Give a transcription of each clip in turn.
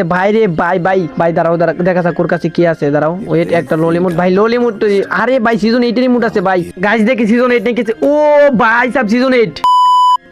গেছে ভাই রে ভাই ভাই ভাই দাঁড়াও দাঁড়া দেখা যাক ওর কাছে কি আছে, দাঁড়াও। ওয়েট, একটা ললিমুট, ভাই, ললিমুট আরে, ভাই সিজন এইটেরই মুট আছে, ভাই। গাছ দেখে সিজন এইট নাকি ও, ভাই, সব সিজন এইট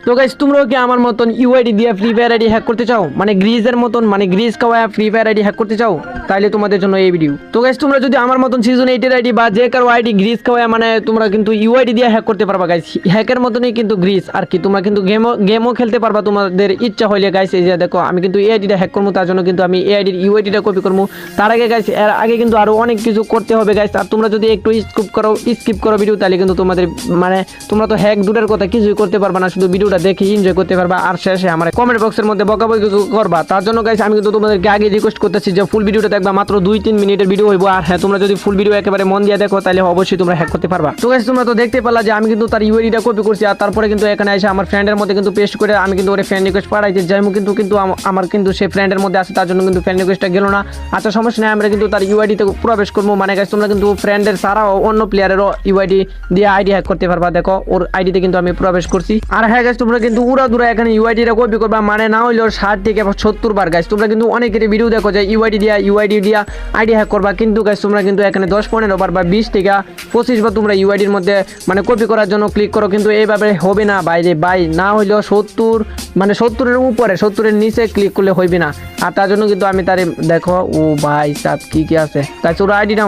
তো গাইস তোমরাও কি আমার মতন ইউআইডি দিয়ে ফ্রি ফায়ার আইডি হ্যাক করতে চাও? মানে গ্রিজের মতন মানে গ্রিজ খাওয়া ফ্রি ফায়ার আইডি হ্যাক করতে চাও? তাহলে তোমাদের জন্য এই ভিডিও তো গাইস তোমরা যদি আমার মতন সিজন এইটের আইডি বা যে কারও আইডি গ্রিজ খাওয়া মানে তোমরা কিন্তু ইউআইডি দিয়ে হ্যাক করতে পারবা গাইস হ্যাকের মতনই কিন্তু গ্রিজ আর কি, তোমরা কিন্তু গেমও গেমও খেলতে পারবা তোমাদের ইচ্ছা হইলে গাইস এই যে দেখো, আমি কিন্তু এই আইডিটা হ্যাক করব, তার জন্য কিন্তু আমি এই আইডির ইউআইডিটা কপি করব। তার আগে গাইস এর আগে কিন্তু আরও অনেক কিছু করতে হবে গাইস আর তোমরা যদি একটু স্কিপ করো স্কিপ করো ভিডিও তাহলে কিন্তু তোমাদের মানে তোমরা তো হ্যাক দূরের কথা, কিছুই করতে পারবা না। শুধু ভিডিওটা দেখে এনজয় করতে পারবা। আর শেষে আমার কমেন্ট বক্সের মধ্যে বকাবকি করবা। তার জন্য গাইস আমি কিন্তু তোমাদেরকে আগে রিকোয়েস্ট করতেছি যে ফুল ভিডিওটা দেখবা, মাত্র দুই তিন মিনিটের ভিডিও হইব। আর হ্যাঁ তোমরা যদি ফুল ভিডিও একেবারে মন দিয়ে দেখো, তাহলে অবশ্যই তোমরা হ্যাক করতে পারবা। তো গাইস তোমরা তো দেখতে পেলা যে আমি কিন্তু তার ইউআইডিটা কপি করছি, আর তারপরে কিন্তু এখানে এসে আমার ফ্রেন্ডের মধ্যে কিন্তু পেস্ট করে আমি কিন্তু ওর ফ্রেন্ড রিকোয়েস্ট পাঠাইছি। যাই কিন্তু কিন্তু আমার কিন্তু সে ফ্রেন্ডের মধ্যে আছে, তার জন্য কিন্তু ফ্রেন্ড রিকোয়েস্টটা গেল না। আচ্ছা সমস্যা নেই, আমরা কিন্তু তার ইউআইডিতে প্রবেশ করব। মানে গাইস তোমরা কিন্তু ফ্রেন্ডের ছাড়াও অন্য প্লেয়ারেরও ইউআইডি দিয়ে আইডি হ্যাক করতে পারবা। দেখো, ওর আইডিতে কিন্তু আমি প্রবেশ করছি। আর হ্যাঁ তোমরা কিন্তু উড়া দুরা এখানে ইউআইডিটা কপি করবা। মানে না হইলেও ষাট থেকে সত্তর বার গাইস তোমরা কিন্তু অনেকের ভিডিও দেখো যে ইউআইডি দিয়া ইউআইডি দিয়া আইডি হ্যাক করবা। কিন্তু গাইস তোমরা কিন্তু এখানে দশ, পনেরো বার বা বিশ থেকে পঁচিশ বার তোমরা ইউআইডির মধ্যে মানে কপি করার জন্য ক্লিক করো। কিন্তু এইভাবে হবে না বাইরে বাই না হইলেও সত্তর মানে সত্তরের উপরে, সত্তরের নিচে ক্লিক করলে হইবে না। আর তার জন্য কিন্তু আমি তার, দেখো, ও ভাই সাপ কি কি আছে? তাই তোর আইডিটা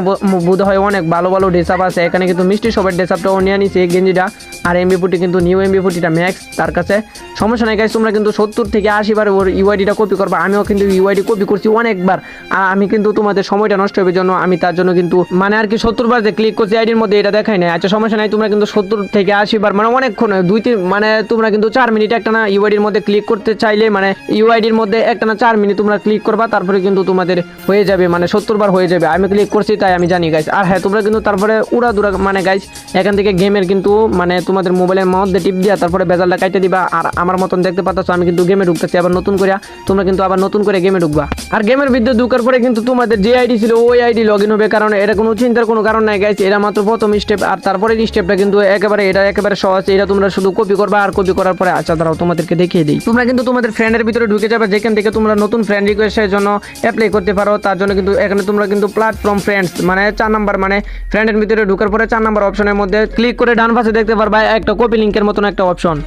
বোধ হয় অনেক ভালো ভালো ডেসাপ আছে। এখানে কিন্তু মিষ্টি সবের ডেসাপটাও নিয়ে নিছে, এই গেঞ্জিটা। আর এমবি ফুটি কিন্তু নিউ এমবি ফুটিটা ম্যাক্স তার কাছে। সমস্যা নাই গাইস তোমরা কিন্তু সত্তর থেকে আশি বার ওর ইউআইডিটা কপি করবা। আমিও কিন্তু ইউআইডি কপি করছি অনেকবার। আর আমি কিন্তু তোমাদের সময়টা নষ্ট হবে জন্য আমি তার জন্য কিন্তু মানে আর কি সত্তর বার যে ক্লিক করছি আইডির মধ্যে এটা দেখাই নাই। আচ্ছা সমস্যা নাই, তোমরা কিন্তু সত্তর থেকে আশি বার মানে অনেকক্ষণ, দুই তিন মানে তোমরা কিন্তু চার মিনিট একটা না ইউআইডির মধ্যে ক্লিক করতে চাইলে মানে ইউআইডির মধ্যে একটা না চার মিনিট তোমরা ক্লিক করবা, তারপরে কিন্তু তোমাদের হয়ে যাবে মানে সত্তর বার হয়ে যাবে। আমি ক্লিক করছি, তাই আমি জানি গাইস আর হ্যাঁ তোমরা কিন্তু তারপরে উড়া দুরা মানে গাইস এখান থেকে গেমের কিন্তু মানে তোমাদের মোবাইলের মধ্যে টিপ দিয়া তারপরে বেজালটা কাইটে দিবা। আর আমার মতন দেখতে পাচ্ছ, আমি কিন্তু গেমে ঢুকতেছি। আবার নতুন করে তোমরা কিন্তু আবার নতুন করে গেমে ঢুকবা। আর গেমের ভিতরে ঢুকার পরে কিন্তু তোমাদের যে আইডি ছিল, ওই আইডি লগ হবে। কারণ এটা কোনো চিন্তার কোনো কারণ নাই গাইস এটা মাত্র প্রথম স্টেপ আর তারপরে স্টেপটা কিন্তু একেবারে, এটা একেবারে সহজ। এটা তোমরা শুধু কপি করবা। আর কপি করার পরে আচ্ছা দাঁড়াও, তোমাদেরকে দেখিয়ে দিই। তোমরা কিন্তু তোমাদের ফ্রেন্ডের ভিতরে ঢুকে যাবে, যেখান থেকে তোমরা নতুন ফ্রেন্ড রিকোয়েস্টের জন্য অ্যাপ্লাই করতে পারো। তার জন্য কিন্তু এখানে তোমরা কিন্তু প্ল্যাটফর্ম ফ্রেন্ডস মানে চার নাম্বার মানে ফ্রেন্ডের ভিতরে ঢুকার পরে চার নাম্বার অপশনের মধ্যে ক্লিক করে ডান পাশে দেখতে পারবা একটা কপি লিঙ্কের মতন একটা অপশন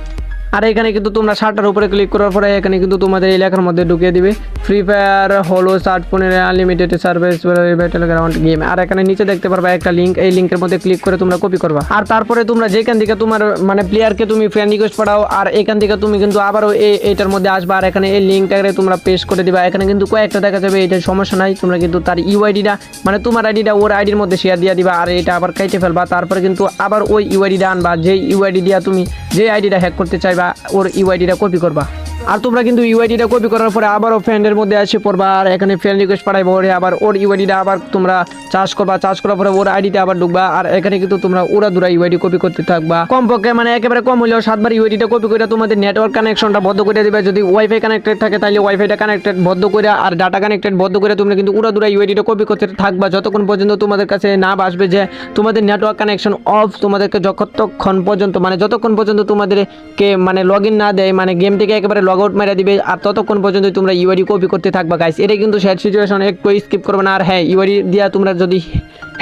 আর এখানে কিন্তু তোমরা শার্টটার উপরে ক্লিক করার পরে এখানে কিন্তু তোমাদের এই লেখার মধ্যে ঢুকিয়ে দিবে। ফ্রি ফায়ার হলো শার্ট ফোনের unlimited service battle ground game আর এখানে নিচে দেখতে পারবা একটা লিঙ্ক এই লিঙ্কের মধ্যে ক্লিক করে তোমরা কপি করবা। আর তারপরে তোমরা যেখান থেকে তোমার মানে প্লেয়ারকে তুমি ফ্রেন্ড রিকোয়েস্ট পাঠাও, আর এখান থেকে তুমি কিন্তু আবারও এই এটার মধ্যে আসবা। আর এখানে এই লিঙ্কটাকে তোমরা পেস্ট করে দিবা। এখানে কিন্তু কয়েকটা দেখা যাবে এটা সমস্যা নাই। তোমরা কিন্তু তার ইউ ইউআইডিটা মানে তোমার আইডিটা ওর আইডির মধ্যে শেয়ার দিয়ে দিবা। আর এটা আবার কেটে ফেলবা। তারপরে কিন্তু আবার ওই ইউ ইউআইডিটা আনবা। যে ইউআইডি দিয়া তুমি যে আইডিটা হ্যাক করতে চাইবা ওর ইউআইডিটা কপি করবা। আর তোমরা কিন্তু ইউআইডিটা কপি করার পরে আবারও ফ্রেন্ডের মধ্যে এসে পড়বা। আর এখানে ফ্রেন্ড রিকোয়েস্ট পাঠাইবো, ওরে আবার ওর ইউআইডিটা আবার তোমরা চার্জ করবা। চার্জ করার পরে ওর আইডিতে আবার ঢুকবা। আর এখানে কিন্তু তোমরা ওরা দুরা ইউআইডি কপি করতে থাকবা। কমপক্ষে মানে একেবারে কম হলেও সাতবার ইউআইডিটা কপি করে তোমাদের নেটওয়ার্ক কানেকশনটা বন্ধ করে দিবে। যদি ওয়াইফাই কানেক্টেড থাকে তাহলে ওয়াইফাইটা কানেক্টেড বন্ধ করে আর ডাটা কানেক্টেড বন্ধ করে তোমরা কিন্তু উড়া দুরা ইউআইডিটা কপি করতে থাকবা। যতক্ষণ পর্যন্ত তোমাদের কাছে না আসবে যে তোমাদের নেটওয়ার্ক কানেকশন অফ তোমাদেরকে যতক্ষণ পর্যন্ত মানে যতক্ষণ পর্যন্ত তোমাদেরকে মানে লগ না দেয় মানে গেম থেকে একেবারে লগ আউট মেরে দিবে। আর ততক্ষণ পর্যন্ত তোমরা ইউআরি কপি করতে থাকবা গাইস এটা কিন্তু শেয়ার সিচুয়েশন একটু স্কিপ করবে না। আর হ্যাঁ ইউআরি দিয়া তোমরা যদি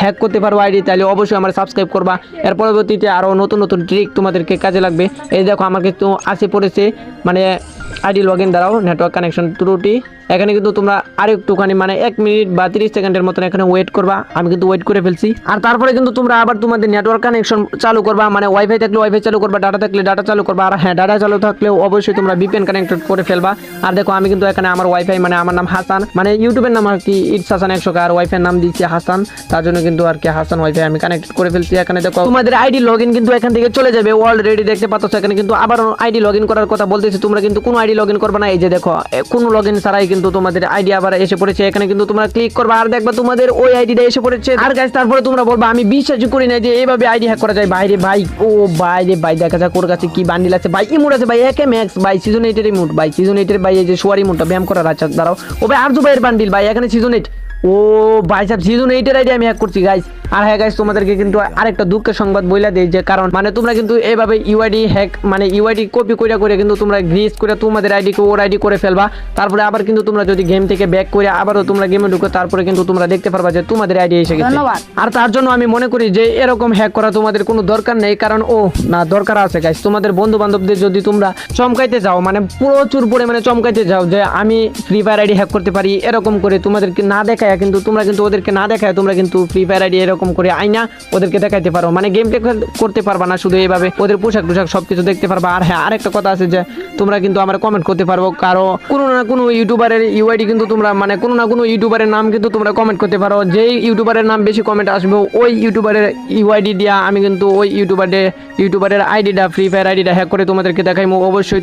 হ্যাক করতে পারো আইডি তাহলে অবশ্যই আমার সাবস্ক্রাইব করবা। এর পরবর্তীতে আরও নতুন নতুন ট্রিক তোমাদেরকে কাজে লাগবে। এই দেখো, আমার কিন্তু আসে পড়েছে মানে আইডি লগ ইন দ্বারাও নেটওয়ার্ক কানেকশন ত্রুটি। এখানে কিন্তু তোমরা আর একটুখানি মানে এক মিনিট বা তিরিশ সেকেন্ডের মতন এখানে ওয়েট করবা। আমি কিন্তু ওয়েট করে ফেলছি। আর তারপরে কিন্তু তোমরা আবার তোমাদের নেটওয়ার্ক কানেকশন চালু করবা মানে ওয়াইফাই থাকলে ওয়াইফাই চালু করবা ডাটা থাকলে ডাটা চালু করবা। আর হ্যাঁ ডাটা চালু থাকলে অবশ্যই তোমরা বিপিএন কানেক্টেড করে ফেলবা। আর দেখো, আমি কিন্তু এখানে আমার ওয়াইফাই মানে আমার নাম হাসান। মানে ইউটিউবের নাম আর কি ইটস হাসান একশো আর ওয়াইফাই নাম দিচ্ছি হাসান। তার জন্য কিন্তু আর কি হাসান ওয়াইফাই আমি কানেক্টেড করে ফেলছি এখানে। দেখো, তোমাদের আইডি লগ কিন্তু এখান থেকে চলে যাবে অলরেডি দেখতে পাচ্ছ। এখানে কিন্তু আবার আইডি লগ করার কথা বলতেছি। তোমরা কিন্তু কোনো আইডি লগ করবে না। এই যে দেখো কোনো লগ ছাড়াই কিন্তু তোমাদের আইডি আবার এসে পড়েছে। এখানে কিন্তু তোমরা ক্লিক করবা আর দেখবা তোমাদের ওই আইডিটা এসে পড়েছে। আর গাইস তারপরে তোমরা বলবা, আমি বিশ্বাসই করি না যে এইভাবে আইডি হ্যাক করা যায়। বাইরে ভাই, ও বাইরে ভাই, দেখা যাক ওর কাছে কি বান্ডিল আছে। ভাই ইমোট আছে, ভাই একে ম্যাক্স ভাই সিজন এইটের ইমোট ভাই সিজন এইটের ভাই, এই যে সোয়ারি ইমোটটা ব্যায়াম করার আছে দাঁড়াও। ও ভাই আরজু ভাইয়ের বান্ডিল ভাই, এখানে সিজন এইট ও বাইসাব সিজন এইটের আইডিয়া আমি হ্যাক করছি গাইস আর হ্যাঁ গাইস তোমাদেরকে কিন্তু আরেকটা দুঃখের সংবাদ বইলা দেই যে কারণ মানে তোমরা কিন্তু এভাবে ইউআইডি হ্যাক মানে ইউআইডি কপি করে করে কিন্তু তোমরা গ্রিস করে তোমাদের আইডি কে ওর আইডি করে ফেলবা। তারপরে আবার কিন্তু তোমরা যদি গেম থেকে ব্যাক করে আবারও তোমরা গেমে ঢুকো তারপরে কিন্তু তোমরা দেখতে পারবা যে তোমাদের আইডি এসে গেছে। ধন্যবাদ। আর তার জন্য আমি মনে করি যে এরকম হ্যাক করা তোমাদের কোনো দরকার নেই কারণ ও না দরকার আছে গাইস তোমাদের বন্ধু বান্ধবদের যদি তোমরা চমকাইতে যাও মানে প্রচুর পরিমাণে চমকাইতে যাও যে আমি ফ্রি ফায়ার আইডি হ্যাক করতে পারি এরকম করে তোমাদেরকে না দেখায় কিন্তু তোমরা কিন্তু ওদেরকে না দেখায়, তোমরা কিন্তু ফ্রি ফায়ার আইডি এরকম করে আইনা ওদেরকে দেখাইতে পারো। মানে গেম টেক করতে পারবা না, শুধু এইভাবে ওদের পোশাক টোশাক সবকিছু দেখতে পারবা। আর হ্যাঁ আরেকটা কথা আছে যে, তোমরা কিন্তু আমার কমেন্ট করতে পারব কারও কোনো না কোনো ইউটিউবারের ইউআইডি কিন্তু তোমরা মানে কোনো না কোনো ইউটিউবারের নাম কিন্তু তোমরা কমেন্ট করতে পারো। যেই ইউটিউবারের নাম বেশি কমেন্ট আসবে, ওই ইউটিউবারের ইউআইডি দিয়া আমি কিন্তু ওই ইউটিউবারের ইউটিউবারের আইডিটা ফ্রি ফায়ার আইডিটা হ্যাক করে তোমাদেরকে দেখাইমো। অবশ্যই